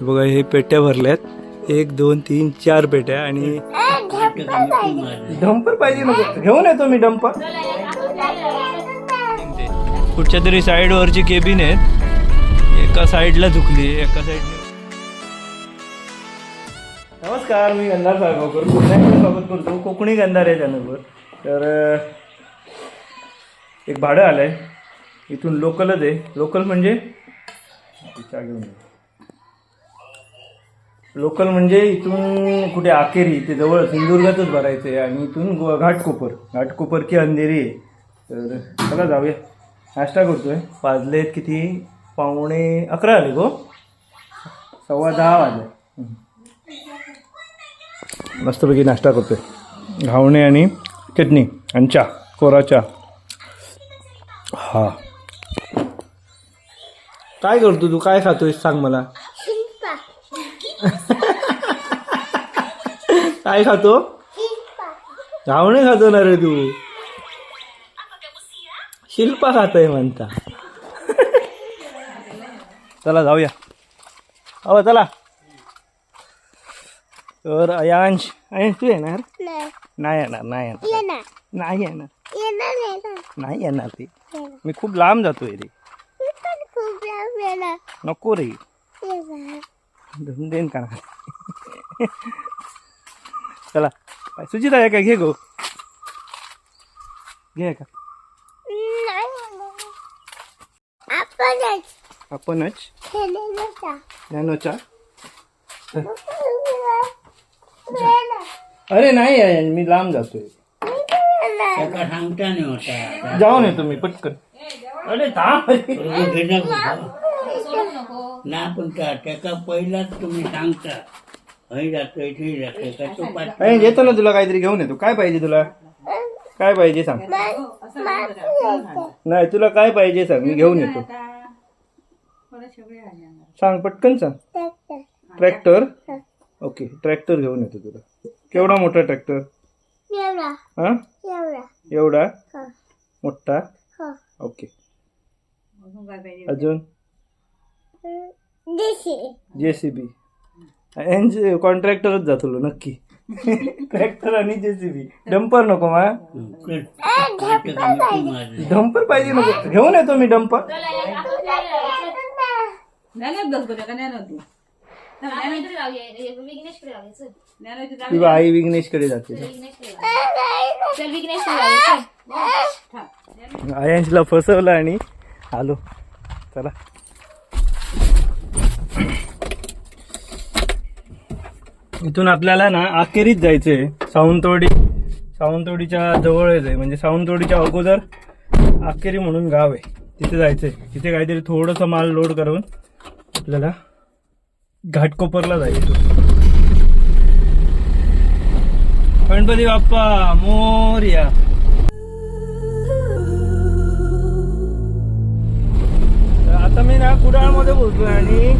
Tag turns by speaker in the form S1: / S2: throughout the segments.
S1: बघा हे पेट्या भरल्यात. एक दोन तीन चार पेट्या आणि डंपर पाहिजे. नको. घेऊन येतो मी डंपर. कुठच्या तरी साईडवरची केबिन आहेत एका साईडला झुकली एका साईडने. नमस्कार मी गंधार साळगावकर. पुन्हा स्वागत करतो कोकणी गंधार या चॅनलवर. तर एक भाडं आलं आहे इथून लोकलच आहे. लोकल म्हणजे? घेऊन. लोकल म्हणजे इथून कुठे आकेरी ते जवळ सिंधुदुर्गातच भरायचं आहे आणि इथून गो- घाटकोपर. घाटकोपर की अंधेरी आहे. तर चला जाऊया. नाश्ता करतोय. वाजलेत किती? पावणे अकरा आले गो. सव्वा दहा वाजले. मस्तपैकी नाश्ता करतोय. घावणे आणि चटणी आणि चहा कोरा चहा. हा. काय करतो तू? काय खातोयस? सांग मला. काय खातो? घावणे खातो ना रे तू. शिल्पा खातोय म्हणता. चला जाऊया. अहो चला. तर अयांश अयांश तू येणार? नाही. येणार नाही येणार. नाही येणार. नाही येणार ते. मी खूप लांब जातोय रे. नको रे. धरून देईन का ना चला सुचिता आहे का घे गो. घे का आपणच नॅनोचा अरे नाही आहे मी लांब जातोय.
S2: त्याका सांगता नाही होता.
S1: जाऊन येतो मी पटकन. अरे थांब?
S2: ना पण त्या त्याका पहिलाच तुम्ही सांगता. हय जातो इथे जातो का तो पाठ
S1: अरे येतो ना तुला काहीतरी घेऊन येतो. काय पाहिजे तुला? काय पाहिजे सांग. नाही तुला काय पाहिजे सांग. मी घेऊन येतो. सांग पटकन सांग. ट्रॅक्टर? ओके ट्रॅक्टर घेऊन येतो तुला. केवढा मोठा ट्रॅक्टर? हा? एवढा. मोठा? ओके. अजून? जेसीबी. कॉन्ट्रॅक्टरच जातो नक्की. ट्रॅक्टर आणि जेसीबी. डंपर नको मा. डंपर पाहिजे. नको. घेऊन येतो मी डंपर. ती आई विघ्नेशकडे जाते. आयांशला फसवलं आणि आलो. चला. इथून आपल्याला ना अखेरीच जायचंय. सावंतवाडी सावंतवाडीच्या जवळच आहे. म्हणजे सावंतवाडीच्या अगोदर अखेरी म्हणून गाव आहे. तिथे जायचंय. तिथे काहीतरी थोडंसं माल लोड करून आपल्याला घाटकोपरला जायचं गणपती बाप्पा मोर्या. तर आता मी ना कुडाळमध्ये पोहोचलो आणि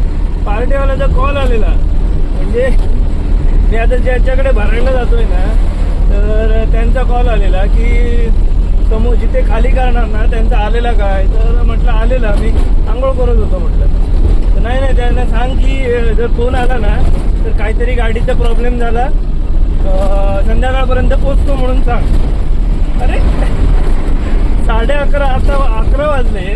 S1: पार्टीवाल्याचा कॉल आलेला. म्हणजे मी आता ज्याच्याकडे भरायला जातोय ना तर त्यांचा कॉल आलेला की समोर जिथे खाली करणार ना त्यांचा आलेला काय? तर म्हटलं आलेला. मी आंघोळ करत होतो म्हटलं. तर नाही नाही त्यांना सांग की जर फोन आला ना तर काहीतरी गाडीचा प्रॉब्लेम झाला. संध्याकाळपर्यंत पोचतो म्हणून सांग. अरे साडे अकरा आता अकरा वाजले.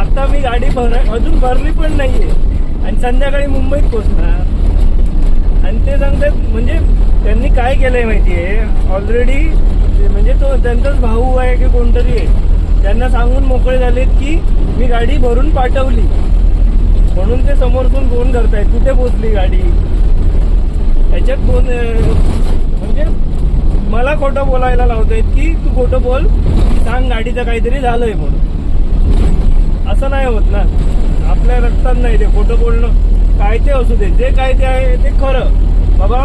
S1: आता मी गाडी भर अजून भरली पण नाही आहे आणि संध्याकाळी मुंबईत पोचणार. आणि ते सांगतात म्हणजे त्यांनी काय केलंय माहितीये? ऑलरेडी म्हणजे तो त्यांचाच भाऊ आहे की कोणतरी आहे त्यांना सांगून मोकळे झालेत की मी गाडी भरून पाठवली. म्हणून ते समोरतून फोन करतायत कुठे पोचली गाडी? त्याच्यात फोन म्हणजे मला खोटं बोलायला लावतायत की तू खोटं बोल सांग गाडीचं काहीतरी झालंय म्हणून. असं नाही होत ना. आपल्या रक्तात नाही ते खोटं बोलणं. काय ते असू दे जे कायदे आहे ते खरं. बाबा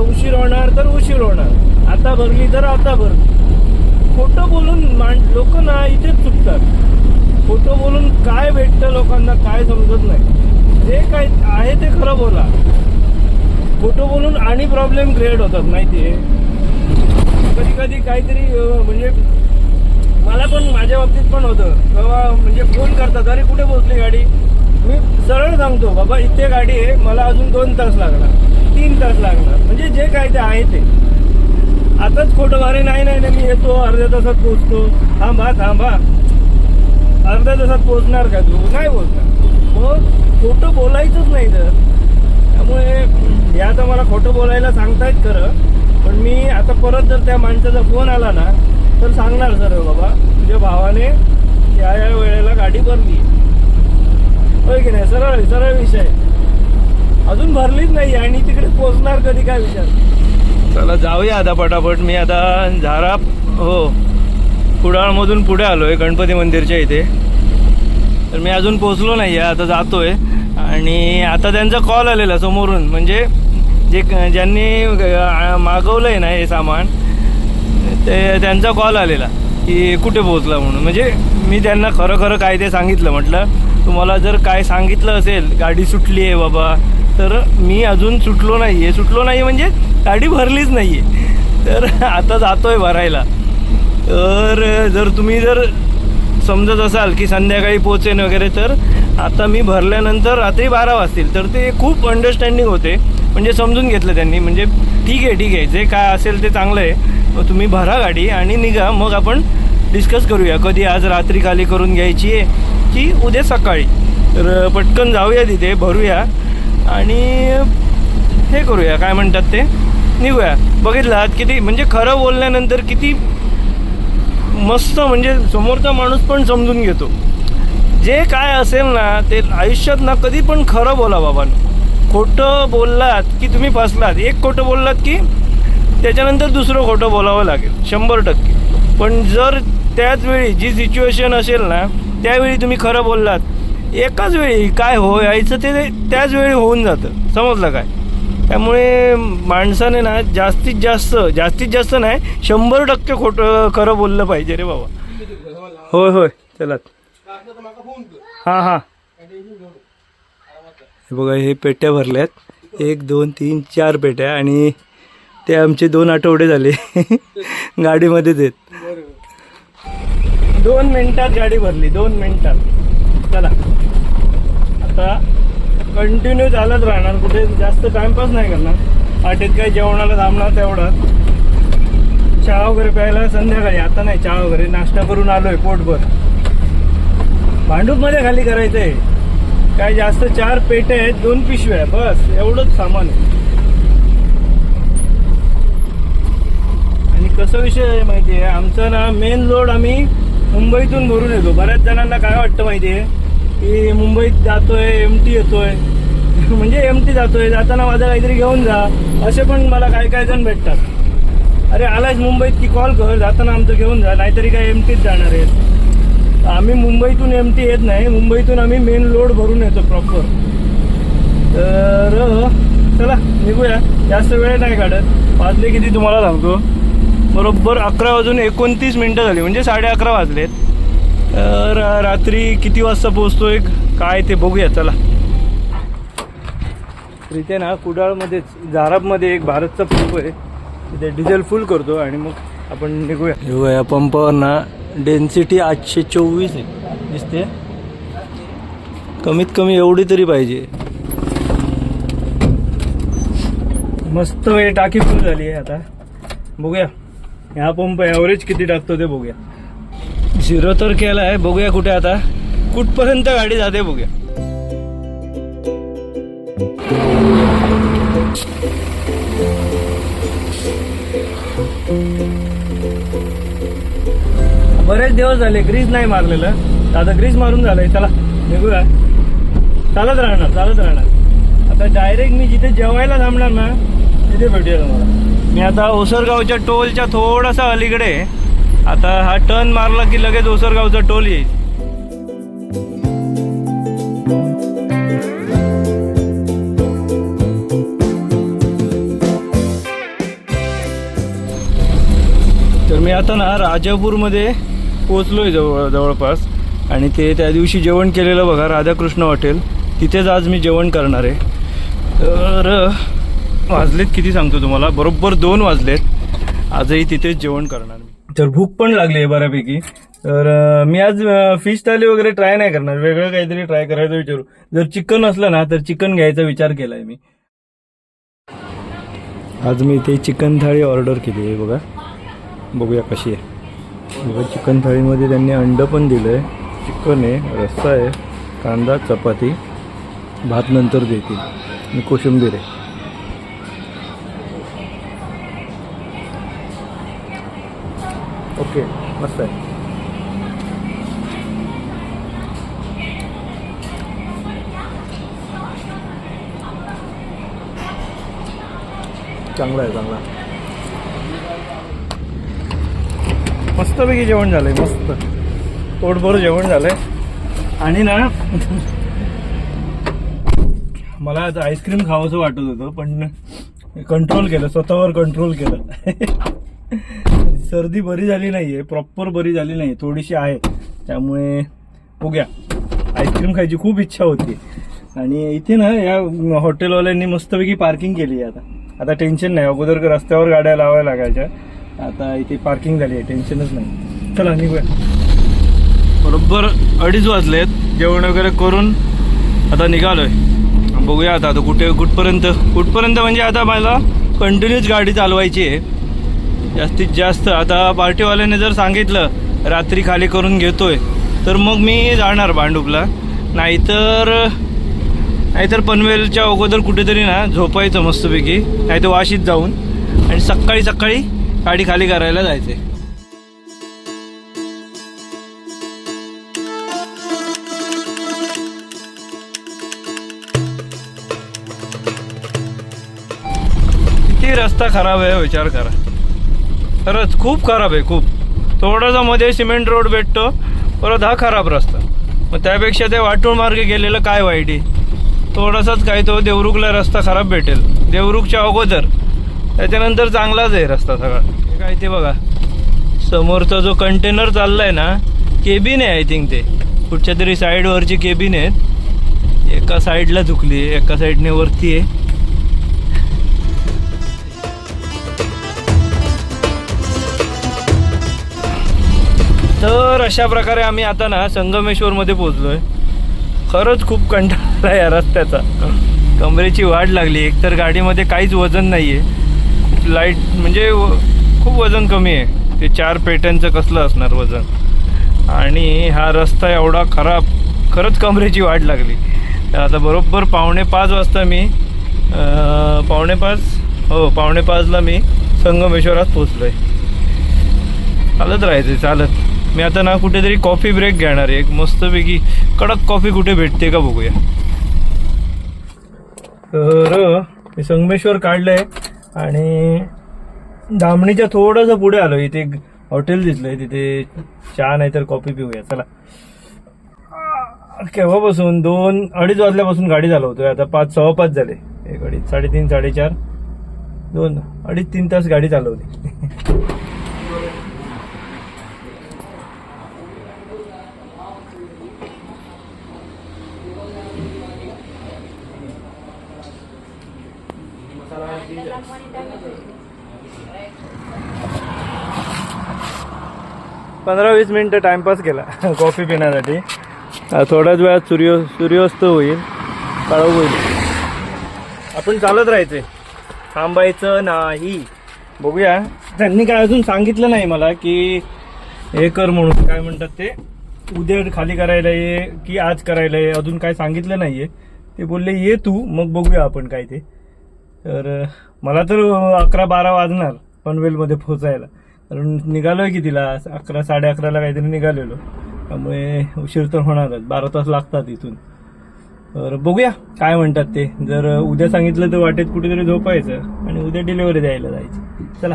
S1: उशीर होणार तर उशीर होणार. आता भरली तर आता भर खोटं बोलून मान लोक ना इथेच चुकतात. खोटं बोलून काय भेटतं लोकांना काय समजत नाही. जे काय आहे ते खरं बोला. खोटं बोलून आणि प्रॉब्लेम क्रिएट होतात माहितीये कधी कधी काहीतरी म्हणजे मला पण माझ्या बाबतीत पण होतं. बाबा म्हणजे फोन करतात अरे कुठे पोहोचली गाडी? मी सरळ सांगतो बाबा इथे गाडी आहे मला अजून दोन तास लागणार. तीन तास लागणार. म्हणजे जे काय ते आहे ते. आताच खोटं मारे नाही नाही नाही, मी येतो अर्ध्या तासात पोहोचतो. थांबा थांबा. अर्ध्या तासात पोहोचणार का तू? नाही पोहोचणार. मग खोटं बोलायचंच नाही तर. त्यामुळे या तर मला खोटं बोलायला सांगतायत खरं. पण मी आता परत जर त्या माणसाचा फोन आला ना तर सांगणार सर बाबा तुझ्या भावाने या या वेळेला गाडी भरली होय की नाही? सरळ सरळ विषय अजून भरलीच नाही आणि तिकडे पोचणार कधी काय विचार? चला जाऊया आता पटापट. मी आता झारा हो कुडाळमधून पुढे आलोय गणपती मंदिरच्या इथे. तर मी अजून पोचलो नाही आहे आता जातोय. आणि आता त्यांचा कॉल आलेला समोरून. म्हणजे जे क- ज्यांनी मागवलं मागवलंय ना हे सामान ते त्यांचा कॉल आलेला की कुठे पोहोचला म्हणून. म्हणजे मी त्यांना खरं खरं काय ते सांगितलं म्हटलं. तुम्हाला जर काय सांगितलं असेल गाडी सुटली आहे बाबा तर मी अजून सुटलो नाही. आहे सुटलो नाही म्हणजे गाडी भरलीच नाही आहे तर आता जातोय भरायला. तर जर तुम्ही जर समजत असाल की संध्याकाळी पोचेन वगैरे तर आता मी भरल्यानंतर रात्री बारा वाजतील. तर ते खूप अंडरस्टँडिंग होते. म्हणजे समजून घेतलं त्यांनी. म्हणजे ठीक आहे ठीक आहे. जे काय असेल ते चांगलं आहे. मग तुम्ही भरा गाडी आणि निघा. मग आपण डिस्कस करूया. कधी आज रात्री खाली करून घ्यायची आहे की उद्या सकाळी. तर पटकन जाऊया तिथे भरूया. आणि हे करूया काय म्हणतात ते? निघूया. बघितलात किती म्हणजे खरं बोलल्यानंतर किती मस्त म्हणजे समोरचा माणूस पण समजून घेतो. जे काय असेल ना ते आयुष्यात ना कधी पण खरं बोला बाबांनो. खोटं बोललात की तुम्ही फसलात. एक खोटं बोललात की त्याच्यानंतर दुसरं खोटं बोलावं लागेल शंभर टक्के. पण जर त्याच वेळी जी सिच्युएशन असेल ना त्यावेळी तुम्ही खरं बोललात. एकाच वेळी काय हो यायचं ते त्याच वेळी होऊन जातं. समजलं काय? त्यामुळे माणसाने ना जास्तीत जास्त जास्तीत जास्त नाही शंभर टक्के खोटं खरं बोललं पाहिजे रे बाबा. होय होय. चला. हां हां. हे बघा हे पेट्या भरल्यात. एक दोन तीन चार पेट्या आणि ते आमचे दोन आठवडे झाले. गाडीमध्येच आहेत. दोन मिनिटात गाडी भरली दोन मिनिटात. चला. आता कंटिन्यू चालत राहणार कुठे जास्त टाइमपास नाही करणार. वाटेत काही जेवणाला थांबणार तेवढा चहा वगैरे प्यायला संध्याकाळी आता नाही चहा वगैरे नाश्ता करून आलोय पोटभर. भांडूपमध्ये खाली करायचंय. काय जास्त चार पेटे आहेत दोन पिशव्या आहे बस एवढंच सामान आहे. आणि कसं विषय आहे माहिती आहे? आमचा ना मेन लोड आम्ही मुंबईतून भरून येतो. बऱ्याच जणांना काय वाटतं माहिती आहे की मुंबईत जातोय एम टी येतोय. म्हणजे एम टी जातोय. जाताना माझं काहीतरी घेऊन जा. असे पण मला काय काय जण भेटतात. अरे आलायच मुंबईत की कॉल कर. जाताना आमचं घेऊन जा. नाहीतरी काय एम टीच जाणार आहेत. आम्ही मुंबईतून एम टी येत नाही. मुंबईतून आम्ही मेन लोड भरून येतो प्रॉपर तर चला निघूया. जास्त वेळ नाही काढत. वाजले किती तुम्हाला सांगतो. बरोबर अकरा वाजून एकोणतीस मिनटं झाली म्हणजे साडे अकरा वाजलेत. तर रात्री किती वाजता पोहोचतोय काय ते बघूया चला. इथे ना कुडाळमध्येच झारापमध्ये एक भारतचा पंप आहे. तिथे डिझेल फुल करतो आणि मग आपण निघूया. निघूया या पंपावर ना डेन्सिटी आठशे चोवीस आहे. दिसते? कमीत कमी एवढी तरी पाहिजे. मस्त वेळ टाकी फुल झाली आहे आता. बघूया. ह्या पंप ॲव्हरेज किती टाकतो ते बघूया झिरो तर केला आहे. बघूया कुठे आता. कुठपर्यंत गाडी जाते बघूया. बरेच दिवस झाले ग्रीज नाही मारलेलं. आता ग्रीज मारून झालंय. चला निघूया. चालत राहणार चालत राहणार. आता डायरेक्ट मी जिथे जेवायला थांबणार ना तिथे भेटूया तुम्हाला. मी आता ओसरगावच्या टोलच्या थोडासा अलीकडे. आता हा टर्न मारला की लगेच ओसरगावचा टोल येईल. तर मी आता ना राजापूरमध्ये पोचलोय जवळ जवळपास. आणि ते त्या दिवशी जेवण केलेलं बघा राधाकृष्ण हॉटेल. तिथेच आज मी जेवण करणार आहे. तर वाजलेत किती सांगतो तुम्हाला? बरोबर दोन वाजलेत. आजही तिथेच जेवण करणार मी. तर भूक पण लागली आहे बऱ्यापैकी. तर मी आज फिश थाली वगैरे ट्राय नाही करणार. वेगळं काहीतरी ट्राय करायचं विचारू. जर चिकन असलं ना तर चिकन घ्यायचा विचार केलाय मी. आज मी इथे चिकन थाळी ऑर्डर केली आहे बघा. बघूया कशी आहे. बघा चिकन थाळीमध्ये त्यांनी अंड पण दिलं आहे चिकन आहे रस्सा आहे कांदा चपाती. भात नंतर देतील. आणि कोशिंबीर आहे. मस्त आहे. चांगला आहे चांगला. मस्तपैकी जेवण झालंय मस्त. पोटभर जेवण झालंय. आणि ना मला आता आईस्क्रीम खावंसं वाटत होतं पण कंट्रोल केलं स्वतःवर कंट्रोल केलं. सर्दी बरी झाली नाहीये प्रॉपर बरी झाली नाही थोडीशी आहे. त्यामुळे बघूया. आईस्क्रीम खायची खूप इच्छा होती. आणि इथे ना या हॉटेलवाल्यांनी मस्तपैकी पार्किंग केली आहे आता. आता टेन्शन नाही. अगोदर रस्त्यावर गाड्या लावायला लागायच्या. आता इथे पार्किंग झाली आहे. टेन्शनच नाही. चला निघूया. बरोबर अडीच वाजलेत. जेवण वगैरे करून आता निघालोय. बघूया आता. आता कुठे कुठपर्यंत? कुठपर्यंत म्हणजे आता मला कंटिन्यूच गाडी चालवायची आहे. जास्तीत जास्त. आता पार्टीवाल्याने जर सांगितलं रात्री खाली करून घेतोय तर मग मी जाणार भांडुपला. नाहीतर नाहीतर पनवेलच्या अगोदर कुठेतरी ना झोपायचं मस्तपैकी नाहीतर वाशीत जाऊन आणि सकाळी सकाळी गाडी खाली करायला जायचंय किती रस्ता खराब आहे हो, विचार करा. खरंच खूप खराब आहे खूप. थोडासा मध्ये सिमेंट रोड भेटतो परत हा खराब रस्ता. मग त्यापेक्षा ते वाटूळ मार्गे गेलेलं काय वाईट आहे? थोडासाच काय तो देवरुखला रस्ता खराब भेटेल. देवरुखच्या अगोदर. त्याच्यानंतर चांगलाच आहे रस्ता सगळा. हे काय ते बघा. समोरचा जो कंटेनर चाललाय ना केबिन आहे आय थिंक ते. कुठच्या तरी साईडवरची केबिन आहेत. एका साईडला झुकली आहे एका साईडने वरती आहे. तर अशा प्रकारे आम्ही आता ना संगमेश्वरमध्ये पोहोचलोय. खरंच खूप कंटाळा आहे या रस्त्याचा. कमरेची वाढ लागली. एकतर गाडीमध्ये काहीच वजन नाही आहे लाइट म्हणजे खूप वजन कमी आहे. ते चार पेट्यांचं कसलं असणार वजन? आणि हा रस्ता एवढा खराब खरंच कमरेची वाढ लागली. तर आता बरोबर पावणे पाच वाजता मी पावणे पाच हो पावणे पाचला मी संगमेश्वरात पोचलो आहे चालत राहायचं चालत. मी आता ना कुठेतरी कॉफी ब्रेक घेणार आहे. एक मस्तपैकी कडक कॉफी कुठे भेटते का बघूया. तर मी संगमेश्वर काढलंय आणि दामणीच्या थोडंसं पुढे आलो इथे एक हॉटेल दिसलंय. तिथे चहा नाही तर कॉफी पिऊया. चला. केव्हापासून? दोन अडीच वाजल्यापासून गाडी चालवतोय. आता पाच सव्वा पाच झाले. एक अडीच साडेतीन साडेचार. दोन अडीच तीन तास गाडी चालवली. पंधरा वीस मिनटं टाइमपास केला कॉफी पिण्यासाठी. थोड्याच वेळात सूर्य सूर्यास्त होईल काळो होईल. आपण चालत राहायचे थांबायचं नाही. बघूया. त्यांनी काय अजून सांगितलं नाही मला की हे कर म्हणून. काय म्हणतात ते? उद्या खाली करायला ये की आज करायला ये? अजून काय सांगितलं नाहीये. ते बोलले ये तू मग बघूया आपण काय ते. तर मला तर अकरा बारा वाजणार पनवेलमध्ये पोहोचायला. कारण निघालोय की तिला अकरा साडे अकराला काहीतरी निघालेलो. त्यामुळे उशीर तर होणारच. बारा तास लागतात इथून. तर बघूया काय म्हणतात ते. जर उद्या सांगितलं तर वाटेत कुठेतरी झोपायचं आणि उद्या डिलिव्हरी द्यायला जायची. चला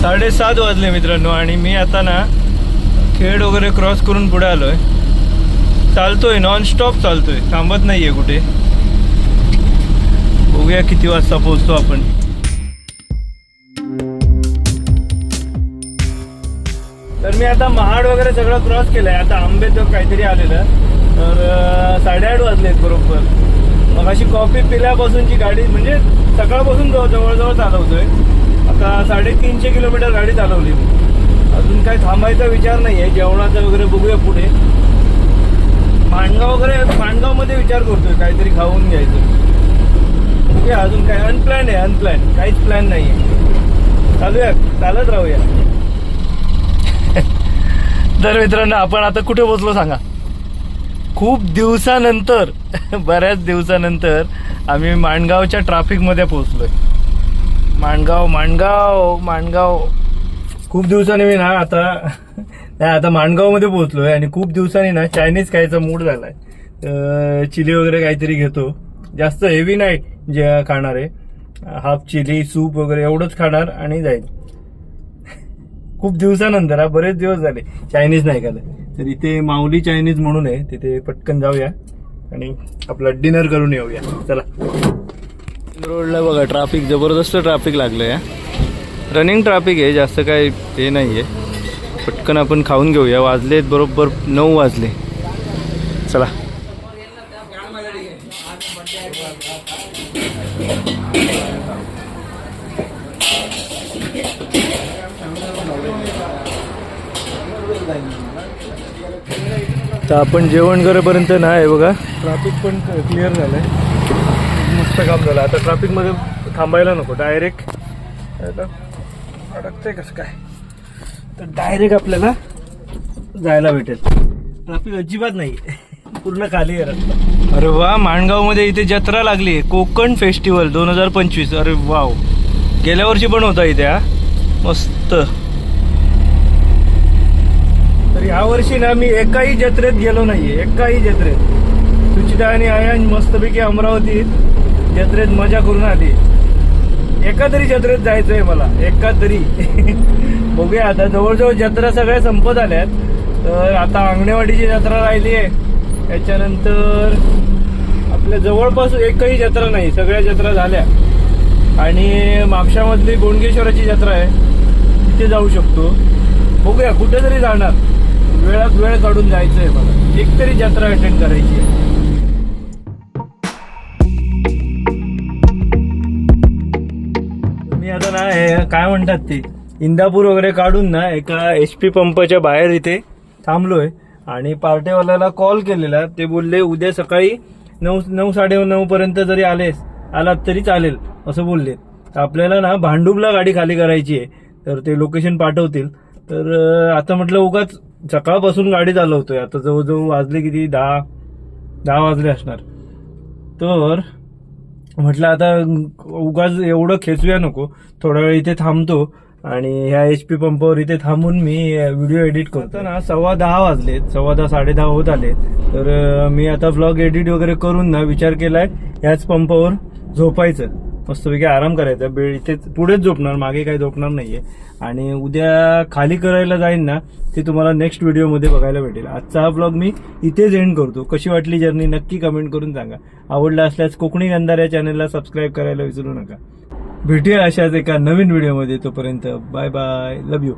S1: साडेसात वाजले मित्रांनो आणि मी आता ना खेड वगैरे क्रॉस करून पुढे आलो आहे चालतोय नॉनस्टॉप चालतो चालतोय. थांबत नाहीये कुठे. बघूया किती वाजता पोहोचतो आपण. तर मी आता महाड वगैरे सगळं क्रॉस केलंय. आता आंबे तर काहीतरी आलेलं. तर साडेआठ वाजलेत बरोबर. मग अशी कॉफी पिल्यापासूनची गाडी म्हणजे सकाळपासून जवळ जवळजवळ चालवतोय. आता साडेतीनशे किलोमीटर गाडी चालवली. मी अजून काही थांबायचा विचार नाही आहे जेवणाचा वगैरे बघूया पुढे. माणगाव वगैरे माणगावमध्ये विचार करतोय. काहीतरी खाऊन घ्यायचं. बघूया अजून काय. अनप्लॅन आहे अनप्लॅन काहीच प्लॅन नाही आहे चालूया. चालत राहूया. तर मित्रांनो आपण आता कुठे पोचलो सांगा? खूप दिवसानंतर बऱ्याच दिवसानंतर आम्ही माणगावच्या ट्रॅफिकमध्ये आहे माणगाव माणगाव माणगाव. खूप दिवसांनी मी ना आता नाही आता माणगावमध्ये पोहोचलोय आणि खूप दिवसांनी ना चायनीज खायचा मूड झालाय. आहे चिली वगैरे काहीतरी घेतो. जास्त हेवी नाही जे खाणार आहे. हाफ चिली सूप वगैरे एवढंच खाणार आणि जाईल. खूप दिवसानंतर हा बरेच दिवस झाले. चायनीज नाही खाल्लं. तर इथे माऊली चायनीज म्हणून आहे. तिथे पटकन जाऊया आणि आपला डिनर करून येऊया. चला. रोडला बघा ट्रॅफिक जबरदस्त ट्रॅफिक आहे रनिंग ट्रॅफिक आहे जास्त काय ते नाही आहे पटकन आपण खाऊन घेऊया. वाजलेत बरोबर नऊ वाजले. चला. तर आपण जेवण करेपर्यंत नाही आहे बघा. ट्रॅफिक पण क्लिअर झालं आहे मस्त काम झालं. आता ट्रॅफिकमध्ये थांबायला नको. डायरेक्ट अडकतंय कसं काय? तर डायरेक्ट आपल्याला जायला भेटेल. ट्रॅफिक अजिबात नाही. पूर्ण खाली आहे रस्ता. अरे वा माणगावमध्ये इथे जत्रा लागली. कोकण फेस्टिवल दोन हजार पंचवीस. अरे वाव. गेल्या वर्षी पण होता इथे हा? मस्त. तर या वर्षी ना मी एकाही जत्रेत गेलो नाहीये. एकाही जत्रेत. सुचिता आणि आयान मस्तपैकी अमरावतीत. जत्रेत मजा करून आली. एका तरी जत्रेत जायचंय मला. एका तरी. बघूया आता. जवळजवळ जत्रा सगळ्या संपत आल्यात. तर आता अंगणेवाडीची जत्रा राहिली आहे. त्याच्यानंतर आपल्या जवळपास एकही जत्रा नाही. सगळ्या जत्रा झाल्या. आणि मापशामधली गोंडकेश्वराची जत्रा आहे. तिथे जाऊ शकतो. बघूया कुठेतरी जाणार. वेळात वेळ काढून जायचं आहे मला. एक तरी जत्रा अटेंड करायची आहे. काय म्हणतात ते? इंदापूर वगैरे काढून ना एका एच पी पंपाच्या बाहेर इथे थांबलोय. आणि पार्टेवाल्याला कॉल केलेला. ते बोलले उद्या सकाळी नऊ नऊ साडे नऊ पर्यंत जरी आलेस आलात तरी चालेल असं बोलले. तर आपल्याला ना भांडूपला गाडी खाली करायची आहे. तर ते लोकेशन पाठवतील. तर आता म्हटलं उगाच सकाळपासून गाडी चालवतोय. आता जवळजवळ वाजले किती? दहा दहा वाजले असणार. तर म्हटलं आता उगाच एवढं खेचूया नको. थोडा वेळ इथे थांबतो आणि ह्या एच पी पंपावर इथे थांबून मी व्हिडिओ एडिट करतो. ना सव्वा दहा वाजलेत सव्वा दहा साडे दहा होत आले तर मी आता ब्लॉग एडिट वगैरे करून ना विचार केलाय ह्याच पंपावर झोपायचं. मस्तपैकी आराम करायचा. बेड इथे पुढेच झोपणार मागे काही झोपणार नाहीये. आणि उद्या खाली करायला जाईन ना ते तुम्हाला नेक्स्ट व्हिडिओमध्ये बघायला भेटेल. आजचा हा ब्लॉग मी इथेच एंड करतो. कशी वाटली जर्नी नक्की कमेंट करून सांगा. आवडला असल्यास कोकणी गंधार या चॅनलला सबस्क्राईब करायला विसरू नका. भेटूया अशाच एका नवीन व्हिडिओमध्ये तोपर्यंत बाय बाय लव यू